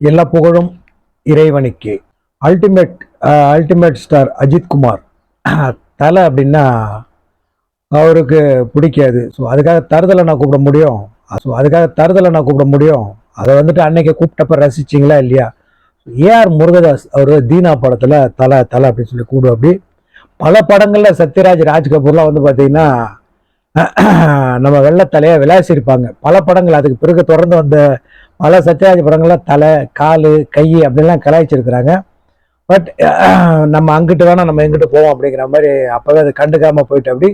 எல்லா புகழும் இறைவனுக்கே அல்டிமேட் அல்டிமேட் ஸ்டார் அஜித்குமார் தலை அப்படின்னா அவருக்கு பிடிக்காது. ஸோ அதுக்காக தருதலை நான் கூப்பிட முடியும். ஸோ அதுக்காக தருதலை நான் கூப்பிட முடியும். அதை வந்துட்டு அன்னைக்கு கூப்பிட்டப்ப ரசிச்சிங்களா இல்லையா? ஏஆர் முருகதாஸ் அவர் தீனா படத்தில் தலை தலை அப்படின்னு சொல்லி கூப்பிடும் அப்படி. பல படங்களில் சத்யராஜ் ராஜ் கபூர்லாம் வந்து பார்த்தீங்கன்னா நம்ம வெள்ளத்தலையை விளாசிருப்பாங்க. பல படங்கள் அதுக்கு பிறகு தொடர்ந்து வந்த பல சத்யராஜ் படங்கள்லாம் தலை கால் கை அப்படின்லாம் கலாய்ச்சிருக்கிறாங்க. பட் நம்ம அங்கிட்டு வேணால் நம்ம எங்கிட்டு போவோம் அப்படிங்கிற மாதிரி அப்போவே அது கண்டுக்காமல் போயிட்டு அப்படி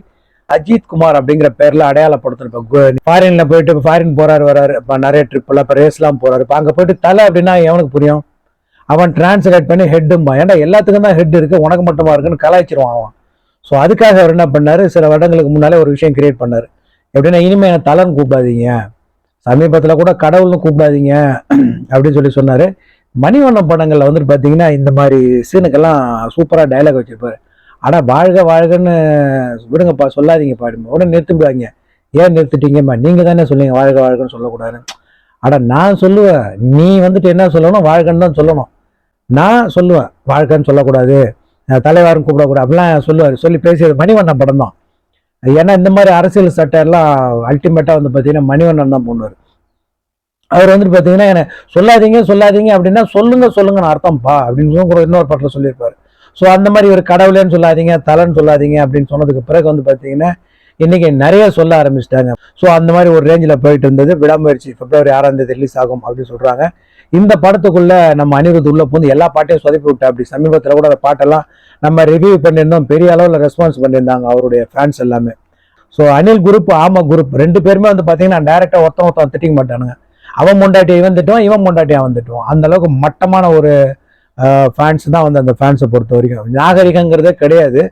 அஜித் குமார் அப்படிங்கிற பேரில் அடையாளப்படுத்தணும் ஃபாரினில் போயிட்டு ஃபாரின் போகிறாரு வர்றாரு இப்போ நிறைய ட்ரிப்பில் இப்போ ரேஸ்லாம் போகிறாரு இப்போ அங்கே போயிட்டு தலை அப்படின்னா எவனுக்கு புரியும்? அவன் டிரான்ஸ்லேட் பண்ணி ஹெட்டும்பான் ஏன்டா எல்லாத்துக்கும் தான் ஹெட் இருக்குது உனக்கு மட்டுமா இருக்குன்னு கலாய்ச்சிருவான் அவன். ஸோ அதுக்காக அவர் என்ன பண்ணார்? சில வருடங்களுக்கு முன்னாலே ஒரு விஷயம் கிரியேட் பண்ணார். எப்படின்னா இனிமேல் என்ன தலைன்னு கூப்பிடாதீங்க. சமீபத்தில் கூட கடவுள்னு கூப்பிடாதீங்க அப்படின்னு சொல்லி சொன்னார். மணிவண்ணம் படங்களில் வந்துட்டு பார்த்தீங்கன்னா இந்த மாதிரி சீனுக்கெல்லாம் சூப்பராக டைலாக் வச்சிருப்பாரு. ஆனால் வாழ்க வாழ்கன்னு விடுங்கப்பா சொல்லாதீங்கப்பா உடனே நிறுத்திவிடுவாங்க. ஏன் நிறுத்திட்டீங்கம்மா? நீங்கள் தானே சொல்லுங்க வாழ்க வாழ்கன்னு சொல்லக்கூடாது ஆனால் நான் சொல்லுவேன். நீ வந்துட்டு என்ன சொல்லணும்? வாழ்கன்னு தான் சொல்லணும். நான் சொல்லுவேன் வாழ்க்கைன்னு சொல்லக்கூடாது. தலைவாரும் கூப்பிடக்கூடாது அப்படிலாம் சொல்லுவார். சொல்லி பேசியது மணிவண்ணன் படம் தான். ஏன்னா இந்த மாதிரி அரசியல் சட்டம் எல்லாம் அல்டிமேட்டாக வந்து பார்த்தீங்கன்னா மணிவண்ணன் தான் பண்ணுவார் அவர் வந்துட்டு பார்த்தீங்கன்னா என்ன சொல்லாதீங்க சொல்லாதீங்க அப்படின்னா சொல்லுங்க சொல்லுங்கன்னு அர்த்தம்ப்பா அப்படின்னு சொல்லி கூட இன்னொரு படத்தில் சொல்லியிருப்பார். ஸோ அந்த மாதிரி ஒரு கடவுளேன்னு சொல்லாதீங்க தலைன்னு சொல்லாதீங்க அப்படின்னு சொன்னதுக்கு பிறகு வந்து பார்த்தீங்கன்னா இன்றைக்கி நிறைய சொல்ல ஆரம்பிச்சிட்டாங்க. ஸோ அந்த மாதிரி ஒரு ரேஞ்சில் போயிட்டு இருந்தது. விடாமுயற்சி பிப்ரவரி ஆறாம் தேதி ரிலீஸ் ஆகும் அப்படின்னு சொல்கிறாங்க இந்த படத்துக்குள்ள நம்ம அனிருத் உள்ள போந்து எல்லா பாட்டையும் சொதப்பி விட்டா அப்படி சமீபத்தில் கூட அந்த பாட்டெல்லாம் நம்ம ரிவ்யூ பண்ணியிருந்தோம். பெரிய அளவில் ரெஸ்பான்ஸ் பண்ணியிருந்தாங்க அவருடைய ஃபேன்ஸ் எல்லாமே. ஸோ அனில் குரூப் ஆமா குரூப் ரெண்டு பேருமே வந்து பார்த்தீங்கன்னா டேரெக்டாக ஒருத்தன் ஒருத்தன் திட்டிக்க மாட்டானுங்க. அவன் முண்டாட்டி இவன் திட்டுவான் இவன் முண்டாட்டி அவன் திட்டுவான் அந்த அளவுக்கு மட்டமான ஒரு ஃபேன்ஸ் தான் வந்து அந்த ஃபேன்ஸை பொறுத்த வரைக்கும். நாகரிகங்கிறதே கிடையாது.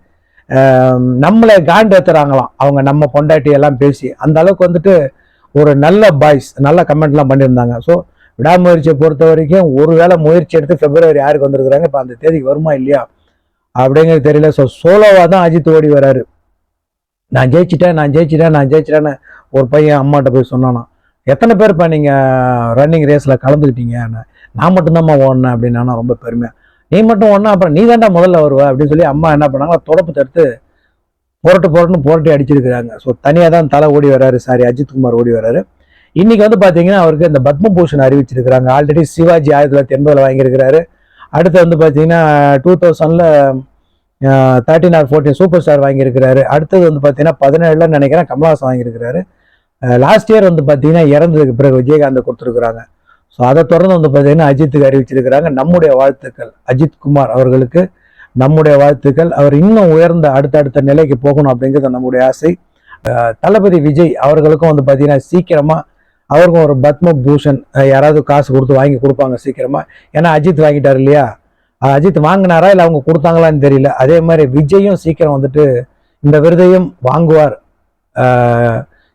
நம்மளை காண்டு ஏற்றுறாங்களாம் அவங்க நம்ம பொண்டாட்டி எல்லாம் பேசி. அந்த அளவுக்கு வந்துட்டு ஒரு நல்ல பாய்ஸ் நல்ல கமெண்ட்லாம் பண்ணியிருந்தாங்க. ஸோ விடாமுயற்சியை பொறுத்த வரைக்கும் ஒருவேளை முயற்சி எடுத்து பிப்ரவரி யாருக்கு வந்திருக்கிறாங்க இப்போ அந்த தேதிக்கு வருமா இல்லையா? அப்படிங்கிறது தெரியல. ஸோ சோலோவாக தான் அஜித் ஓடி வராரு. நான் ஜெயிச்சிட்டேன் நான் ஜெயிச்சிட்டேன் நான் ஜெயிச்சிட்டேன்னு ஒரு பையன் அம்மாட்ட போய் சொன்னானா எத்தனை பேர்ப்பா நீங்கள் ரன்னிங் ரேஸில் கலந்துக்கிட்டீங்க? நான் மட்டும்தான்மா ஓடினேன் அப்படின்னு ரொம்ப பெருமையாக நீ மட்டும் ஒன்றா அப்புறம் நீ தாண்டா முதல்ல வருவ அப்படின்னு சொல்லி அம்மா என்ன பண்ணாங்க தொடப்பு தடுத்து புரட்டு புரட்டுன்னு புரட்டி அடிச்சிருக்கிறாங்க. ஸோ தனியாக தான் தலை ஓடி வராரு சாரி அஜித்குமார் ஓடி வராரு. இன்னைக்கு வந்து பார்த்தீங்கன்னா அவருக்கு இந்த பத்மபூஷன் அறிவிச்சிருக்கிறாங்க. ஆல்ரெடி சிவாஜி ஆயிரத்தி தொள்ளாயிரத்தி எண்பதில் வாங்கியிருக்கிறாரு. அடுத்து வந்து பார்த்தீங்கன்னா two தௌசண்டில் thirteen or fourteen super star வாங்கியிருக்கிறாரு. அடுத்தது வந்து பார்த்தீங்கன்னா பதினேழுல நினைக்கிறேன் கமல்ஹாசன் வாங்கியிருக்கிறாரு. லாஸ்ட் இயர் வந்து பார்த்தீங்கன்னா இறந்ததுக்கு பிறகு விஜயகாந்த் கொடுத்துருக்குறாங்க. ஸோ அதை தொடர்ந்து வந்து பார்த்தீங்கன்னா அஜித்துக்கு அறிவிச்சிருக்கிறாங்க. நம்முடைய வாழ்த்துக்கள். அஜித் குமார் அவர்களுக்கு நம்முடைய வாழ்த்துக்கள். அவர் இன்னும் உயர்ந்த அடுத்தடுத்த நிலைக்கு போகணும் அப்படிங்கிறது நம்முடைய ஆசை. தளபதி விஜய் அவர்களுக்கும் வந்து பார்த்தீங்கன்னா சீக்கிரமாக அவருக்கும் ஒரு பத்ம பூஷன் யாராவது காசு கொடுத்து வாங்கி கொடுப்பாங்க சீக்கிரமாக ஏன்னா அஜித் வாங்கிட்டார் இல்லையா? அஜித் வாங்கினாரா இல்லை அவங்க கொடுத்தாங்களான்னு தெரியல. அதே மாதிரி விஜயும் சீக்கிரம் வந்துட்டு இந்த விருதையும் வாங்குவார்.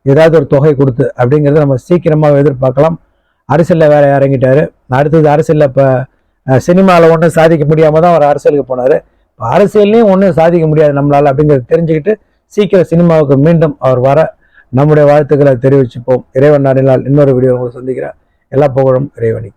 ஏதாவது ஒரு தொகை கொடுத்து அப்படிங்கிறத நம்ம சீக்கிரமாக எதிர்பார்க்கலாம். அரசியலில் வேற இறங்கிட்டாரு. அடுத்தது அரசியலில் இப்போ சினிமாவில் ஒன்றும் சாதிக்க முடியாமல் தான் அவர் அரசியலுக்கு போனார். இப்போ அரசியல்லையும் ஒன்றும் சாதிக்க முடியாது நம்மளால் அப்படிங்கிறத தெரிஞ்சுக்கிட்டு சீக்கிரம் சினிமாவுக்கு மீண்டும் அவர் வர நம்முடைய வாழ்த்துக்களை தெரிவிச்சுப்போம். இறைவன் நாடினால் இன்னொரு வீடியோ உங்களை சந்திக்கிறேன். எல்லா புகழும் இறைவனி